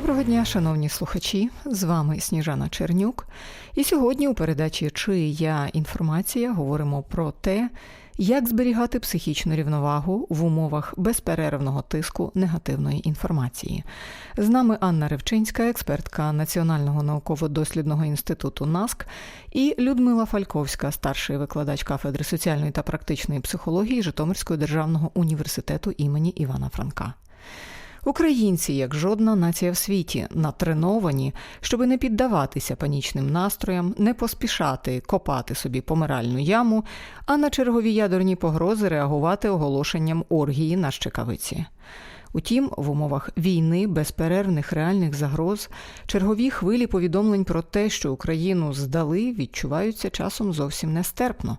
Доброго дня, шановні слухачі. З вами Сніжана Чернюк. І сьогодні у передачі Чия інформація говоримо про те, як зберігати психічну рівновагу в умовах безперервного тиску негативної інформації. З нами Анна Ревчинська, експертка Національного науково-дослідного інституту НАСК, і Людмила Фальковська, старший викладач кафедри соціальної та практичної психології Житомирського державного університету імені Івана Франка. Українці, як жодна нація в світі, натреновані, щоби не піддаватися панічним настроям, не поспішати копати собі помиральну яму, а на чергові ядерні погрози реагувати оголошенням оргії на щекавиці. Утім, в умовах війни, безперервних реальних загроз, чергові хвилі повідомлень про те, що Україну здали, відчуваються часом зовсім нестерпно.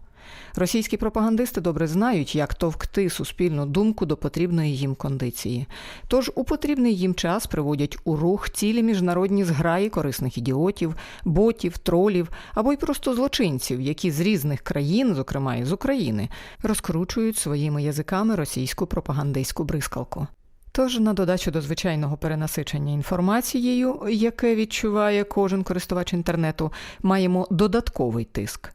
Російські пропагандисти добре знають, як товкти суспільну думку до потрібної їм кондиції. Тож у потрібний їм час приводять у рух цілі міжнародні зграї корисних ідіотів, ботів, тролів або й просто злочинців, які з різних країн, зокрема і з України, розкручують своїми язиками російську пропагандистську бризкалку. Тож, на додачу до звичайного перенасичення інформацією, яке відчуває кожен користувач інтернету, маємо додатковий тиск.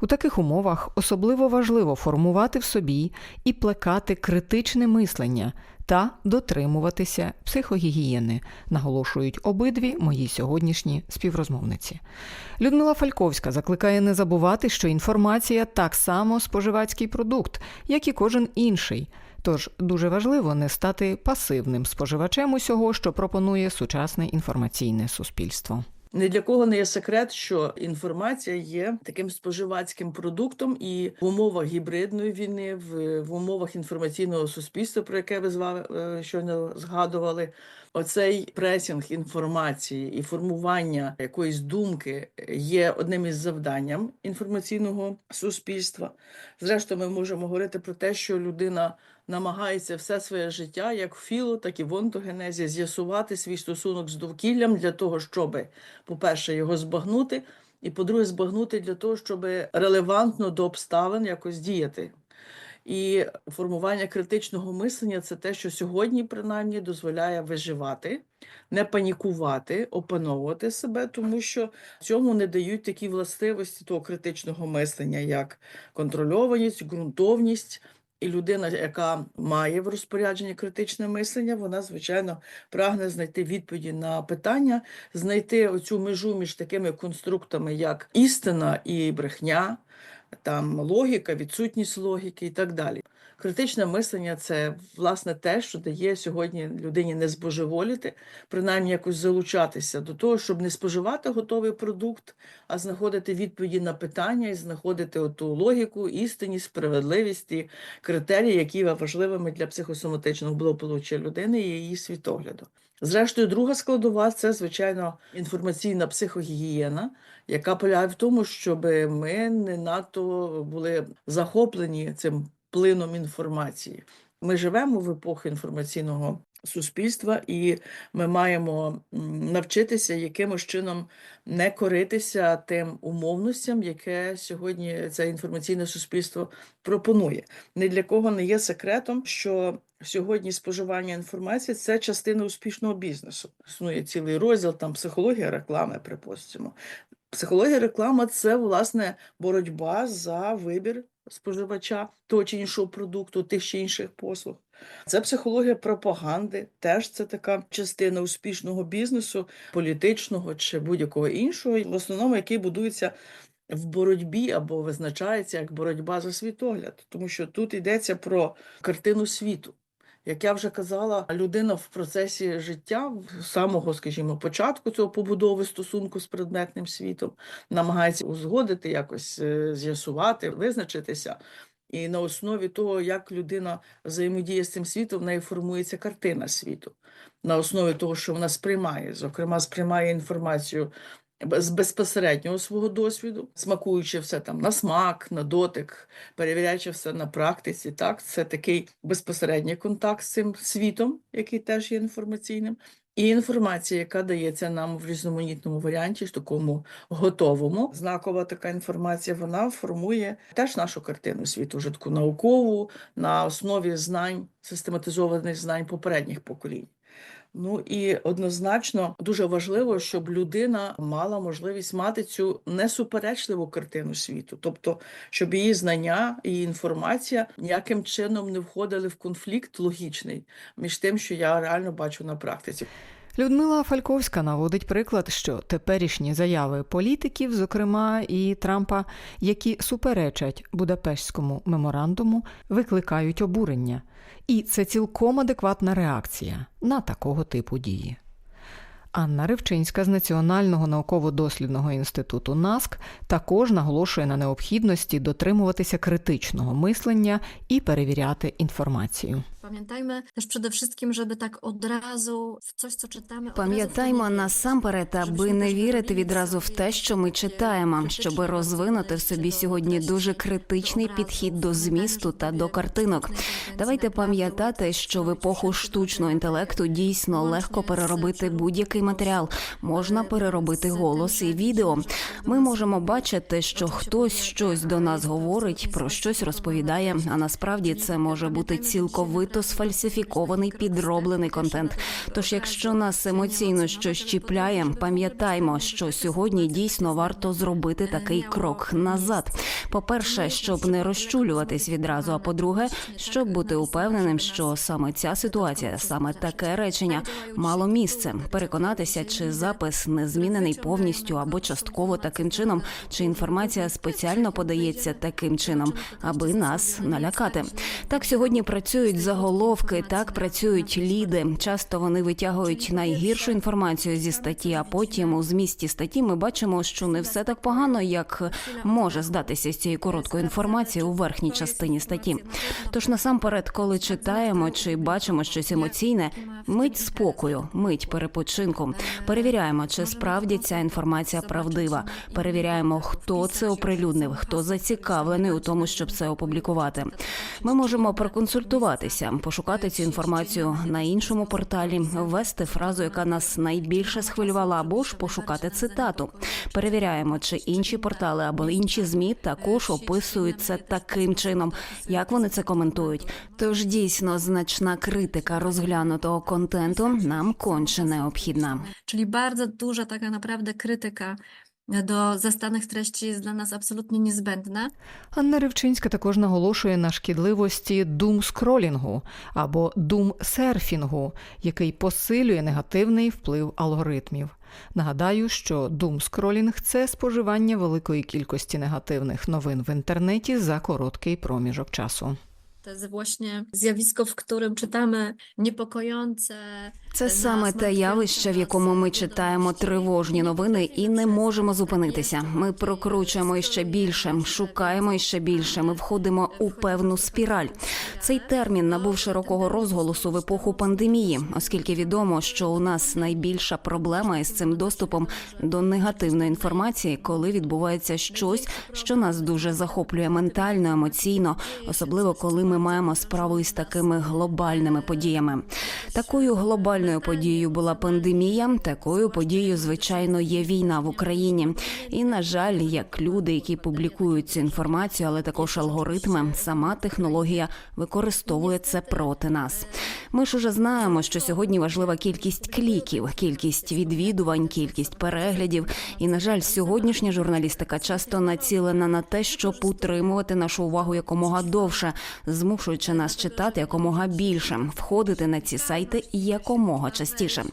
У таких умовах особливо важливо формувати в собі і плекати критичне мислення та дотримуватися психогігієни, наголошують обидві мої сьогоднішні співрозмовниці. Людмила Фальковська закликає не забувати, що інформація так само споживацький продукт, як і кожен інший. Тож дуже важливо не стати пасивним споживачем усього, що пропонує сучасне інформаційне суспільство. Ні для кого не є секрет, що інформація є таким споживацьким продуктом, і в умовах гібридної війни, в, в умовах інформаційного суспільства, про яке ви з вами е, щойно згадували, оцей пресінг інформації і формування якоїсь думки є одним із завданням інформаційного суспільства. Зрештою, ми можемо говорити про те, що людина намагається все своє життя, як філо, так і в онтогенезі, з'ясувати свій стосунок з довкіллям для того, щоб, по-перше, його збагнути, і по-друге, збагнути для того, щоб релевантно до обставин якось діяти. І формування критичного мислення це те, що сьогодні, принаймні, дозволяє виживати, не панікувати, опановувати себе, тому що цьому не дають такі властивості того критичного мислення, як контрольованість, ґрунтовність. І людина, яка має в розпорядженні критичне мислення, вона, звичайно, прагне знайти відповіді на питання, знайти оцю межу між такими конструктами, як істина і брехня, там логіка, відсутність логіки і так далі. Критичне мислення це власне те, що дає сьогодні людині не збожеволіти, принаймні якось залучатися до того, щоб не споживати готовий продукт, а знаходити відповіді на питання і знаходити оту логіку, істинність, справедливість і критерії, які є важливими для психосоматичного благополуччя людини і її світогляду. Зрештою, друга складова це, звичайно, інформаційна психогігієна, яка полягає в тому, щоб ми не надто були захоплені цим плином інформації. Ми живемо в епоху інформаційного суспільства, і ми маємо навчитися якимось чином не коритися тим умовностям, яке сьогодні це інформаційне суспільство пропонує. Ні для кого не є секретом, що сьогодні споживання інформації це частина успішного бізнесу. Існує цілий розділ там психологія реклами, припустимо. Психологія реклама це власне боротьба за вибір споживача того чи іншого продукту, тих чи інших послуг. Це психологія пропаганди, теж це така частина успішного бізнесу, політичного чи будь-якого іншого, в основному який будується в боротьбі або визначається як боротьба за світогляд, тому що тут йдеться про картину світу. Як я вже казала, людина в процесі життя, з самого, скажімо, початку цього побудови стосунку з предметним світом, намагається узгодити, якось е, з'ясувати, визначитися. І на основі того, як людина взаємодіє з цим світом, в неї формується картина світу. На основі того, що вона сприймає, зокрема, сприймає інформацію з безпосереднього свого досвіду, смакуючи все там на смак, на дотик, перевіряючи все на практиці. Так, це такий безпосередній контакт з цим світом, який теж є інформаційним. І інформація, яка дається нам в різноманітному варіанті, такому готовому. Знакова така інформація, вона формує теж нашу картину світу, вже таку наукову, на основі знань, систематизованих знань попередніх поколінь. Ну і однозначно дуже важливо, щоб людина мала можливість мати цю несуперечливу картину світу, тобто, щоб її знання і інформація ніяким чином не входили в конфлікт логічний між тим, що я реально бачу на практиці. Людмила Фальковська наводить приклад, що теперішні заяви політиків, зокрема і Трампа, які суперечать Будапештському меморандуму, викликають обурення. І це цілком адекватна реакція на такого типу дії. Анна Ривчинська з Національного науково-дослідного інституту НАСК також наголошує на необхідності дотримуватися критичного мислення і перевіряти інформацію. Pamiętajmy też przede wszystkim, żeby tak od razu w coś, co czytamy. Пам'ятаймо насамперед, аби не вірити відразу в те, що ми читаємо, щоб розвинути в собі сьогодні дуже критичний підхід до змісту та до картинок. Давайте пам'ятати, що в епоху штучного інтелекту дійсно легко переробити будь-який матеріал. Можна переробити голос і відео. Ми можемо бачити, що хтось щось до нас говорить, про щось розповідає. А насправді це може бути цілковито сфальсифікований підроблений контент. Тож, якщо нас емоційно щось чіпляє, пам'ятаймо, що сьогодні дійсно варто зробити такий крок назад. По-перше, щоб не розчулюватись відразу. А по-друге, щоб бути упевненим, що саме ця ситуація, саме таке речення мало місце. Переконатися, чи запис не змінений повністю або частково таким чином, чи інформація спеціально подається таким чином, аби нас налякати. Так сьогодні працюють заголовки, так працюють ліди. Часто вони витягують найгіршу інформацію зі статті, а потім у змісті статті ми бачимо, що не все так погано, як може здатися з цієї короткої інформації у верхній частині статті. Тож насамперед, коли читаємо чи бачимо щось емоційне, мить спокою, мить перепочинку. Перевіряємо, чи справді ця інформація правдива. Перевіряємо, хто це оприлюднив, хто зацікавлений у тому, щоб це опублікувати. Ми можемо проконсультуватися, пошукати цю інформацію на іншому порталі, ввести фразу, яка нас найбільше схвилювала, або ж пошукати цитату. Перевіряємо, чи інші портали або інші змі також описують це таким чином, як вони це коментують. Тож дійсно значна критика розглянутого контенту нам конче необхідна. Bardzo duża taka naprawdę krytyka do zastanych treści jest dla nas absolutnie. Анна Ривчинська також наголошує на шкідливості дум-скролінгу або дум-серфінгу, який посилює негативний вплив алгоритмів. Нагадаю, що дум-скролінг – це споживання великої кількості негативних новин в інтернеті за короткий проміжок часу. To jest właśnie zjawisko, w którym czytamy niepokojące. Це саме те явище, в якому ми читаємо тривожні новини і не можемо зупинитися. Ми прокручуємо іще більше, шукаємо іще більше. Ми входимо у певну спіраль. Цей термін набув широкого розголосу в епоху пандемії, оскільки відомо, що у нас найбільша проблема із цим доступом до негативної інформації, коли відбувається щось, що нас дуже захоплює ментально, емоційно, особливо коли ми маємо справу із такими глобальними подіями. Такою глобальною подією була пандемія. Такою подією, звичайно, є війна в Україні. І на жаль, як люди, які публікують цю інформацію, але також алгоритми, сама технологія використовує це проти нас. Ми ж уже знаємо, що сьогодні важлива кількість кліків, кількість відвідувань, кількість переглядів. І на жаль, сьогоднішня журналістика часто націлена на те, щоб утримувати нашу увагу якомога довше, змушуючи нас читати якомога більше, входити на ці сайти якомога частіше.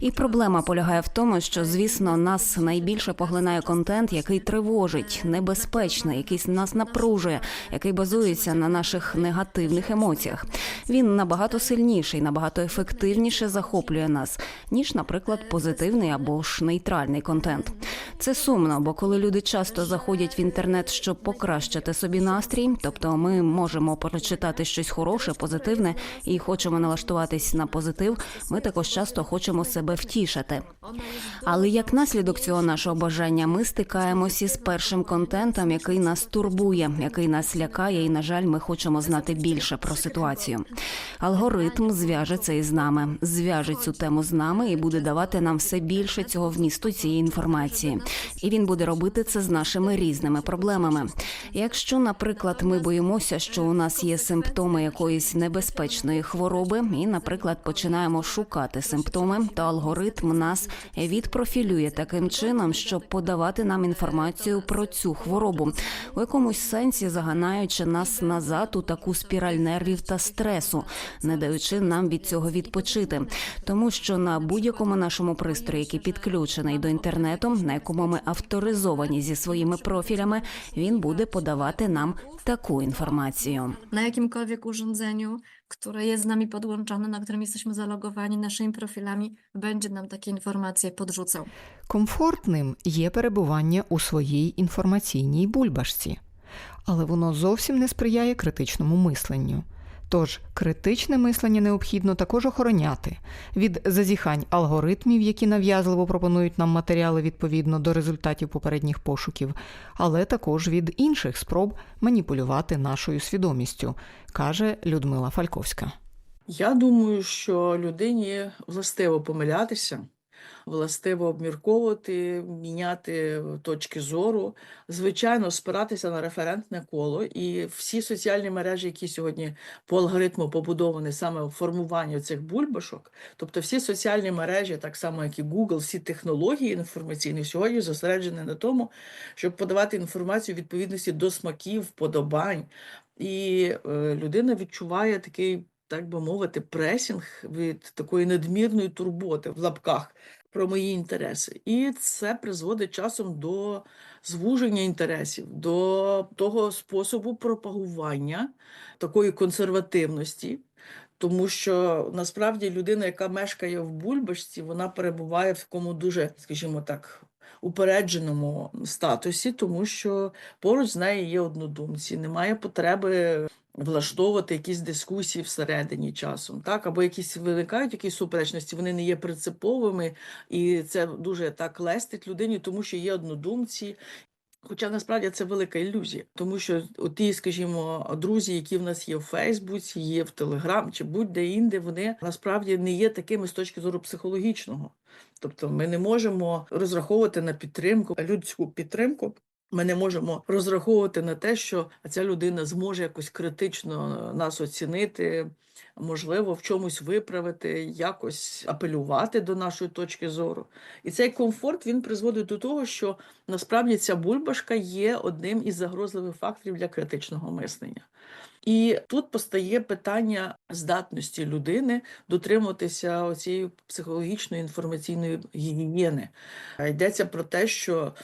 І проблема полягає в тому, що звісно нас найбільше поглинає контент, який тривожить, небезпечний, який нас напружує, який базується на наших негативних емоціях. Він набагато сильніший, набагато ефективніше захоплює нас, ніж, наприклад, позитивний або ж нейтральний контент. Це сумно, бо коли люди часто заходять в інтернет, щоб покращити собі настрій, тобто ми можемо прочитати щось хороше, позитивне і хочемо налаштуватись на позитив, ми також часто хочемо себе втішити. Але як наслідок цього нашого бажання, ми стикаємося із першим контентом, який нас турбує, який нас лякає, і на жаль, ми хочемо знати більше про ситуацію. Алгоритм зв'яжеться із нами, зв'яже цю тему з нами і буде давати нам все більше цього вмісту цієї інформації. І він буде робити це з нашими різними проблемами. Якщо, наприклад, ми боїмося, що у нас є симптоми якоїсь небезпечної хвороби, і, наприклад, починаємо шукати симптоми, то алгоритм нас відпрофілює таким чином, щоб подавати нам інформацію про цю хворобу, у якомусь сенсі заганаючи нас назад у таку спіраль нервів та стресу, не даючи нам від цього відпочити, тому що на будь-якому нашому пристрої, який підключений до інтернету, на якому ми авторизовані зі своїми профілями, він буде подавати нам таку інформацію. Na jakimkolwiek urządzeniu, które jest z nami podłączone, na którym jesteśmy zalogowani naszymi profilami, będzie nam takie informacje podrzucał. Комфортним є перебування у своїй інформаційній бульбашці, але воно зовсім не сприяє критичному мисленню. Тож критичне мислення необхідно також охороняти від зазіхань алгоритмів, які нав'язливо пропонують нам матеріали відповідно до результатів попередніх пошуків, але також від інших спроб маніпулювати нашою свідомістю, каже Людмила Фальковська. Я думаю, що людині властиво помилятися, властиво обмірковувати, міняти точки зору, звичайно, спиратися на референтне коло. І всі соціальні мережі, які сьогодні по алгоритму побудовані саме в формуванні цих бульбашок, тобто всі соціальні мережі, так само як і Google, всі технології інформаційні сьогодні зосереджені на тому, щоб подавати інформацію в відповідності до смаків, вподобань. І е, людина відчуває такий так би мовити, пресінг від такої надмірної турботи в лапках про мої інтереси. І це призводить часом до звуження інтересів, до того способу пропагування такої консервативності. Тому що насправді людина, яка мешкає в бульбашці, вона перебуває в такому дуже, скажімо так, упередженому статусі, тому що поруч з нею є однодумці, немає потреби влаштовувати якісь дискусії всередині часом, так або якісь виникають якісь суперечності, вони не є принциповими, і це дуже так лестить людині, тому що є однодумці. Хоча насправді це велика ілюзія, тому що ті, скажімо, друзі, які в нас є в Фейсбуці, є в Телеграм чи будь-де інде, вони насправді не є такими з точки зору психологічного. Тобто ми не можемо розраховувати на підтримку, людську підтримку. Ми не можемо розраховувати на те, що ця людина зможе якось критично нас оцінити, можливо, в чомусь виправити, якось апелювати до нашої точки зору. І цей комфорт він призводить до того, що насправді ця бульбашка є одним із загрозливих факторів для критичного мислення. І тут постає питання здатності людини дотримуватися цієї психологічної інформаційної гігієни. Йдеться про те, що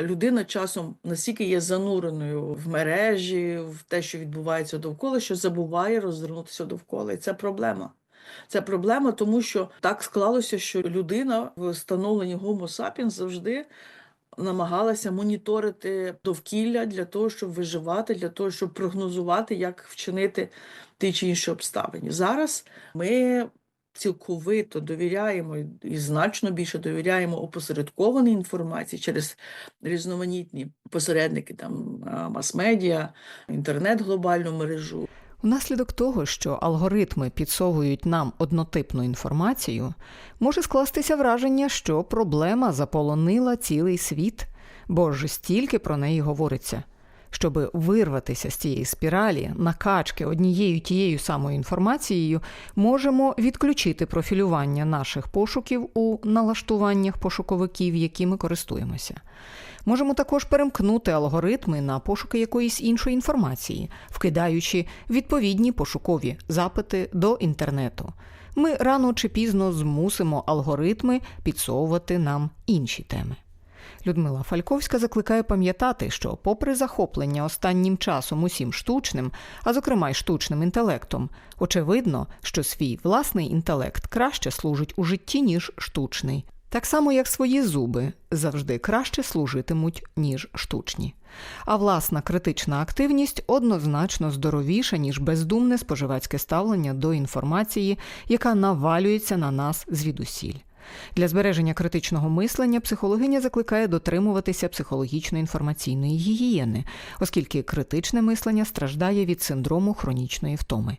людина часом настільки є зануреною в мережі, в те, що відбувається довкола, що забуває розвернутися довкола. І це проблема. Це проблема, тому що так склалося, що людина в становленні Homo sapiens завжди намагалася моніторити довкілля для того, щоб виживати, для того, щоб прогнозувати, як вчинити ті чи інші обставини. Зараз ми цілковито довіряємо і значно більше довіряємо опосередкованій інформації через різноманітні посередники, там мас-медіа, інтернет, глобальну мережу. Внаслідок того, що алгоритми підсовують нам однотипну інформацію, може скластися враження, що проблема заполонила цілий світ, бо ж стільки про неї говориться. Щоби вирватися з цієї спіралі, накачки однією тією самою інформацією, можемо відключити профілювання наших пошуків у налаштуваннях пошуковиків, якими користуємося. Можемо також перемкнути алгоритми на пошуки якоїсь іншої інформації, вкидаючи відповідні пошукові запити до інтернету. Ми рано чи пізно змусимо алгоритми підсовувати нам інші теми. Людмила Фальковська закликає пам'ятати, що, попри захоплення останнім часом усім штучним, а зокрема й штучним інтелектом, очевидно, що свій власний інтелект краще служить у житті, ніж штучний. Так само, як свої зуби завжди краще служитимуть, ніж штучні. А власна критична активність однозначно здоровіша, ніж бездумне споживацьке ставлення до інформації, яка навалюється на нас звідусіль. Для збереження критичного мислення психологиня закликає дотримуватися психологічно-інформаційної гігієни, оскільки критичне мислення страждає від синдрому хронічної втоми.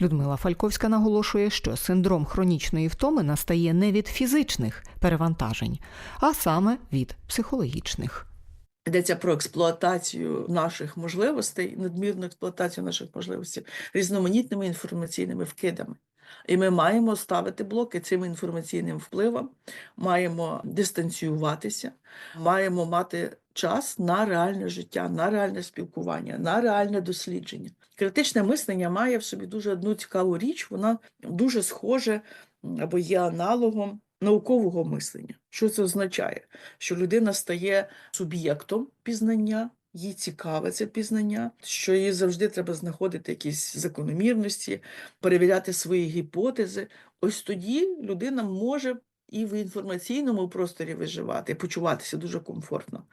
Людмила Фальковська наголошує, що синдром хронічної втоми настає не від фізичних перевантажень, а саме від психологічних. Йдеться про експлуатацію наших можливостей, надмірну експлуатацію наших можливостей різноманітними інформаційними вкидами. І ми маємо ставити блоки цим інформаційним впливам, маємо дистанціюватися, маємо мати час на реальне життя, на реальне спілкування, на реальне дослідження. Критичне мислення має в собі дуже одну цікаву річ, вона дуже схоже або є аналогом наукового мислення. Що це означає? Що людина стає суб'єктом пізнання, їй цікаве це пізнання, що їй завжди треба знаходити якісь закономірності, перевіряти свої гіпотези. Ось тоді людина може і в інформаційному просторі виживати, почуватися дуже комфортно.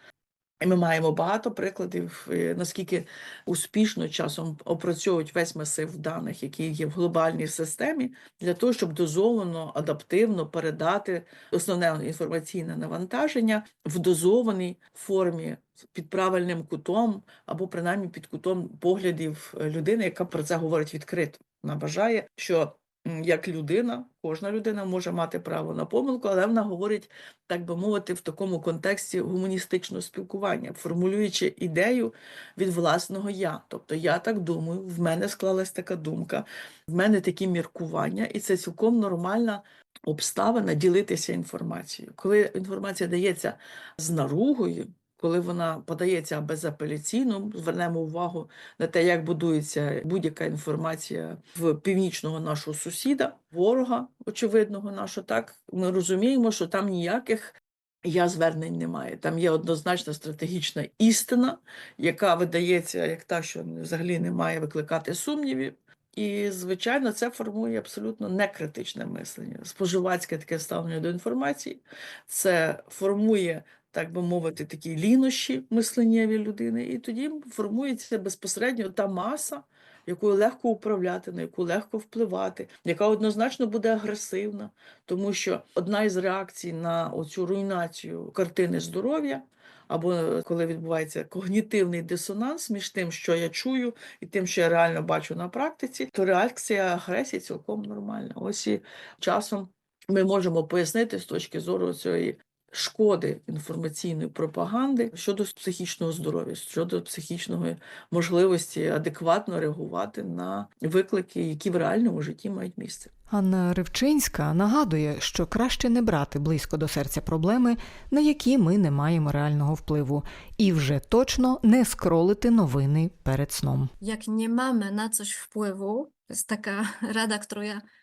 Ми маємо багато прикладів, е, наскільки успішно часом опрацьовують весь масив даних, який є в глобальній системі, для того, щоб дозовано, адаптивно передати основне інформаційне навантаження в дозованій формі під правильним кутом, або принаймні під кутом поглядів е, людини, яка про це говорить відкрито. Вона вважає, що як людина, кожна людина може мати право на помилку, але вона говорить, так би мовити, в такому контексті гуманістичного спілкування, формулюючи ідею від власного я. Тобто я так думаю, в мене склалась така думка, в мене такі міркування, і це цілком нормальна обставина ділитися інформацією. Коли інформація дається з наругою, коли вона подається безапеляційно, звернемо увагу на те, як будується будь-яка інформація в північного нашого сусіда, ворога, очевидного нашого, так ми розуміємо, що там ніяких я звернень немає. Там є однозначна стратегічна істина, яка видається як та, що взагалі не має викликати сумнівів. І, звичайно, це формує абсолютно некритичне мислення, споживацьке таке ставлення до інформації. Це формує, так би мовити, такі лінощі мисленнєві людини, і тоді формується безпосередньо та маса, якою легко управляти, на яку легко впливати, яка однозначно буде агресивна, тому що одна із реакцій на оцю руйнацію картини здоров'я. Або е, коли відбувається когнітивний дисонанс між тим, що я чую, і тим, що я реально бачу на практиці, то реакція агресії цілком нормальна. Ось і часом ми можемо пояснити з точки зору цієї шкоди інформаційної пропаганди щодо психічного здоров'я, щодо психічної можливості адекватно реагувати на виклики, які в реальному житті мають місце. Анна Ривчинська нагадує, що краще не брати близько до серця проблеми, на які ми не маємо реального впливу, і вже точно не скролити новини перед сном. Jak nie mamy na coś wpływu, to jest taka rada, którą ja sama i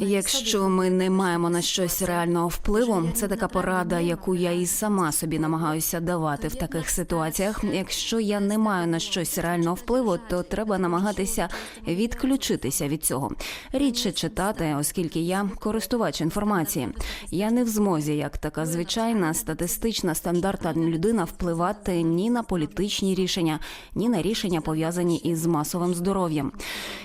Якщо ми не маємо на щось реального впливу, це така порада, яку я і сама собі намагаюся давати в таких ситуаціях. Якщо я не маю на щось реального впливу, то треба намагатися відключитися від цього. Рідше читати, оскільки я користувач інформації. Я не в змозі, як така звичайна статистична стандартна людина, впливати ні на політичні рішення, ні на рішення пов'язані із масовим здоров'ям.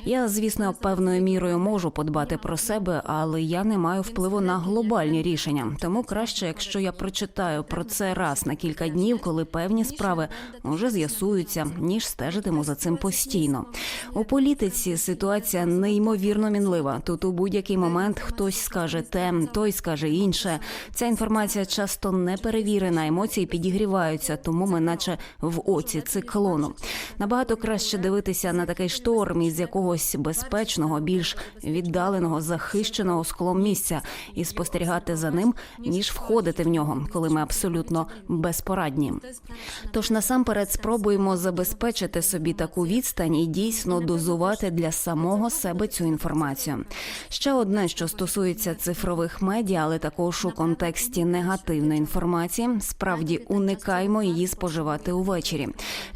Я, звісно, певною мірою можу подбати про себе, але я не маю впливу на глобальні рішення. Тому краще, якщо я прочитаю про це раз на кілька днів, коли певні справи вже з'ясуються, ніж стежитиму за цим постійно. У політиці ситуація неймовірно мінлива. Тут у будь-який момент хтось скаже те, той скаже інше. Ця інформація часто не перевірена, емоції підігріваються, тому ми, наче в оці циклону. Набагато краще дивитися на такий шторм із якогось безпечного, більш віддаленого, захищеного склом місця і спостерігати за ним, ніж входити в нього, коли ми абсолютно безпорадні. Тож насамперед спробуємо забезпечити собі таку відстань і дійсно дозувати для самого себе цю інформацію. Ще одне, що стосується цифрових медіа, але також у контексті негативної інформації, справді уникаймо її споживати увечері.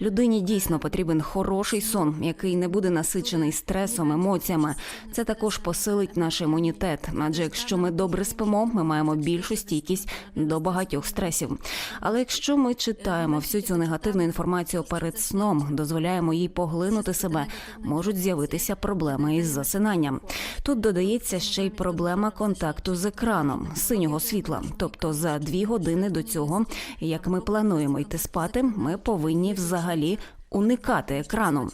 Людині дійсно потрібен хороший сон, який не буде насичений стресом, емоціями. Це також посилить посилить наш імунітет. Адже якщо ми добре спимо, ми маємо більшу стійкість до багатьох стресів. Але якщо ми читаємо всю цю негативну інформацію перед сном, дозволяємо їй поглинути себе, можуть з'явитися проблеми із засинанням. Тут додається ще й проблема контакту з екраном синього світла. Тобто за дві години до цього, як ми плануємо йти спати, ми повинні взагалі. Уникати екрану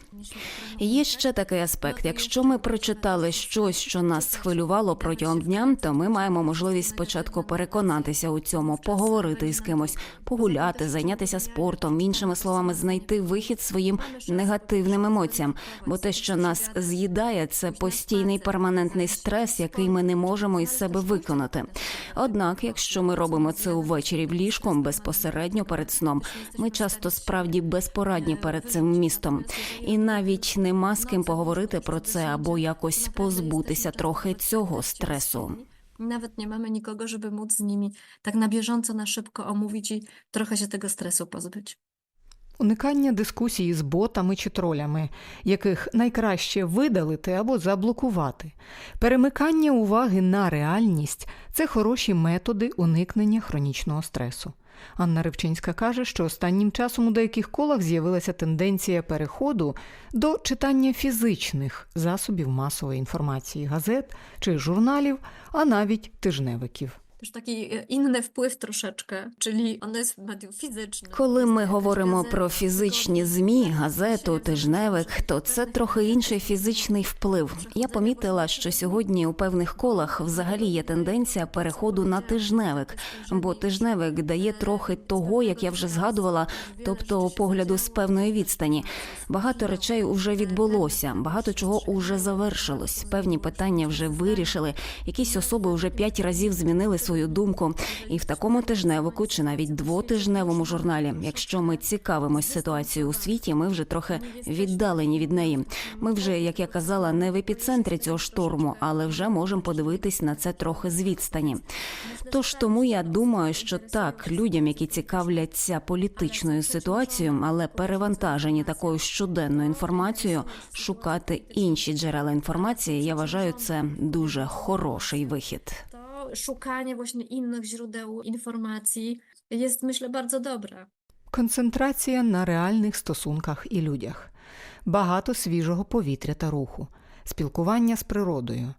є ще такий аспект. Якщо ми прочитали щось, що нас схвилювало протягом дня, то ми маємо можливість спочатку переконатися у цьому, поговорити із кимось, погуляти, зайнятися спортом, іншими словами, знайти вихід своїм негативним емоціям. Бо те, що нас з'їдає, це постійний перманентний стрес, який ми не можемо із себе виконати. Однак, якщо ми робимо це увечері в ліжку безпосередньо перед сном, ми часто справді безпорадні перед цим містом, і навіть нема з ким поговорити про це або якось позбутися трохи цього стресу. Nawet nie mamy nikogo, żeby móc z nimi tak na bieżąco, na szybko omówić i trochę się tego stresu pozbyć. Уникання дискусії з ботами чи тролями, яких найкраще видалити або заблокувати. Перемикання уваги на реальність це хороші методи уникнення хронічного стресу. Анна Ривчинська каже, що останнім часом у деяких колах з'явилася тенденція переходу до читання фізичних засобів масової інформації, газет чи журналів, а навіть тижневиків. Taki e, inny wpływ troszeczkę, czyli ono jest medium fizycznym. Коли ми говоримо про фізичні змі, газету, тижневик, то це трохи інший фізичний вплив. Я помітила, що сьогодні у певних колах взагалі є тенденція переходу на тижневик, бо тижневик дає трохи того, як я вже згадувала, тобто погляду з певної відстані. Багато речей вже відбулося, багато чого вже завершилось. Певні питання вже вирішили. Якісь особи вже п'ять разів змінили свою думку. І в такому тижневику чи навіть двотижневому журналі, якщо ми цікавимось ситуацією у світі, ми вже трохи віддалені від неї. Ми вже, як я казала, не в епіцентрі цього шторму, але вже можемо подивитись на це трохи з відстані. Тож тому я думаю, що так, людям, які цікавляться політичною ситуацією, але перевантажені такою щоденною інформацією, шукати інші джерела інформації, я вважаю це дуже хороший вихід. Szukanie właśnie innych źródeł informacji jest, myślę, bardzo dobre. Концентрація на реальних стосунках і людях, багато свіжого повітря та руху, спілкування з природою.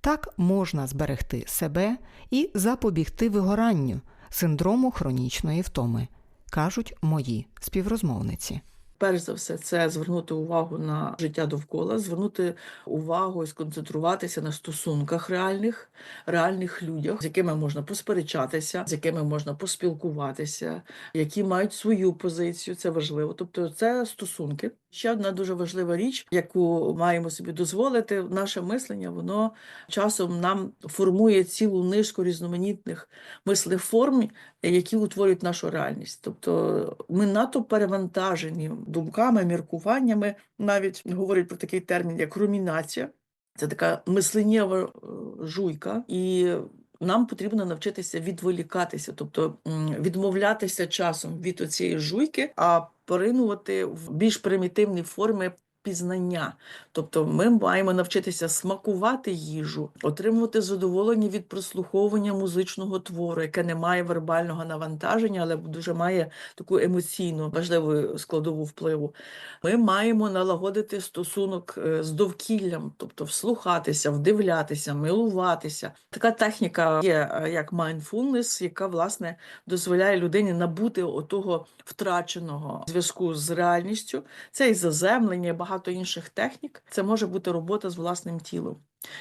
Так можна зберегти себе і запобігти вигоранню, синдрому хронічної втоми, кажуть мої співрозмовниці. Перш за все, це звернути увагу на життя довкола, звернути увагу і сконцентруватися на стосунках реальних, реальних людях, з якими можна посперечатися, з якими можна поспілкуватися, які мають свою позицію. Це важливо. Тобто, це стосунки. Ще одна дуже важлива річ, яку маємо собі дозволити, наше мислення, воно часом нам формує цілу низку різноманітних мислеформ, які утворюють нашу реальність. Тобто ми надто перевантажені думками, міркуваннями. Навіть говорять про такий термін, як румінація. Це така мисленнєва е, жуйка, і нам потрібно навчитися відволікатися, тобто відмовлятися часом від цієї жуйки, а поринувати в більш примітивні форми пізнання. Тобто ми маємо навчитися смакувати їжу, отримувати задоволення від прослуховування музичного твору, яке не має вербального навантаження, але дуже має таку емоційну важливу складову впливу. Ми маємо налагодити стосунок е, з довкіллям, тобто вслухатися, вдивлятися, милуватися. Така техніка є е, як mindfulness, яка власне дозволяє людині набути отого втраченого зв'язку з реальністю. Це і заземлення, і багато інших технік. Це може бути робота з власним тілом.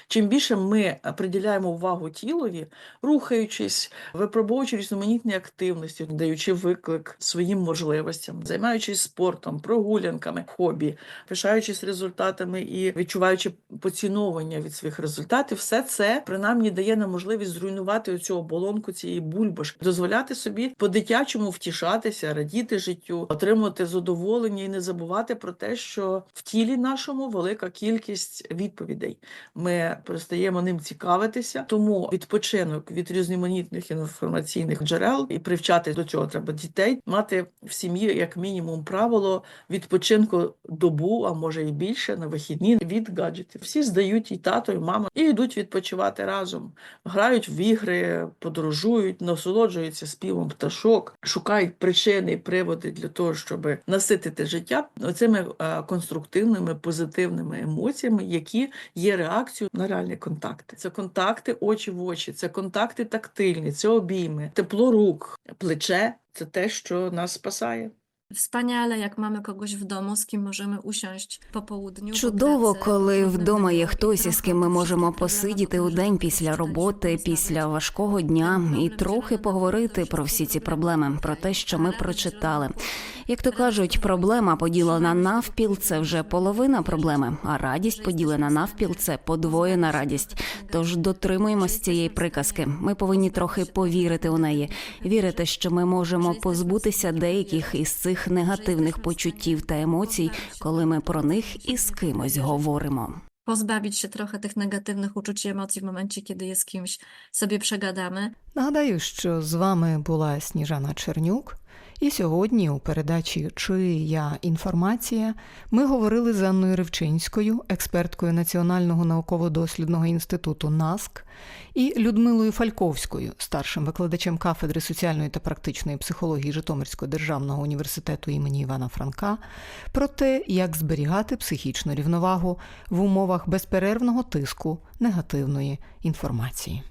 Чим більше ми приділяємо увагу тілові, рухаючись, випробовуючи різноманітні активності, даючи виклик своїм можливостям, займаючись спортом, прогулянками, хобі, пишаючись результатами і відчуваючи поціновування від своїх результатів, все це принаймні дає нам можливість зруйнувати оцю оболонку цієї бульбашки, дозволяти собі по-дитячому втішатися, радіти життю, отримувати задоволення і не забувати про те, що в тілі нашому велика кількість відповідей. Ми ми перестаємо ним цікавитися. Тому відпочинок від різноманітних інформаційних джерел і привчати до цього треба дітей, мати в сім'ї як мінімум правило відпочинку добу, а може і більше на вихідні від гаджетів. Всі здають і тато, і мама, і йдуть відпочивати разом, грають в ігри, подорожують, насолоджуються співом пташок, шукають причини і приводи для того, щоб наситити життя оцими е, конструктивними позитивними емоціями, які є реакцією на реальні контакти. Це контакти очі в очі, це контакти тактильні, це обійми, тепло рук, плече це те, що нас спасає. Wspaniale, jak mamy kogoś w domu, z kim możemy usiąść po południu. Чудово, коли вдома є хтось, із ким ми можемо посидіти у день після роботи, після важкого дня, і трохи поговорити про всі ці проблеми, про те, що ми прочитали. Як то кажуть, проблема поділена навпіл це вже половина проблеми, а радість поділена навпіл це подвоєна радість. Тож дотримуємось цієї приказки. Ми повинні трохи повірити у неї, вірити, що ми можемо позбутися деяких із цих негативних почуттів та емоцій, коли ми про них із кимось говоримо. Позбавити się трохи тих негативних uczuć і емоцій в моменті, коли є з кимось собі przegadamy. Нагадаю, що з вами була Сніжана Чернюк, і сьогодні у передачі Чия інформація ми говорили з Анною Ревчинською, експерткою Національного науково-дослідного інституту НАСК, і Людмилою Фальковською, старшим викладачем кафедри соціальної та практичної психології Житомирського державного університету імені Івана Франка, про те, як зберігати психічну рівновагу в умовах безперервного тиску негативної інформації.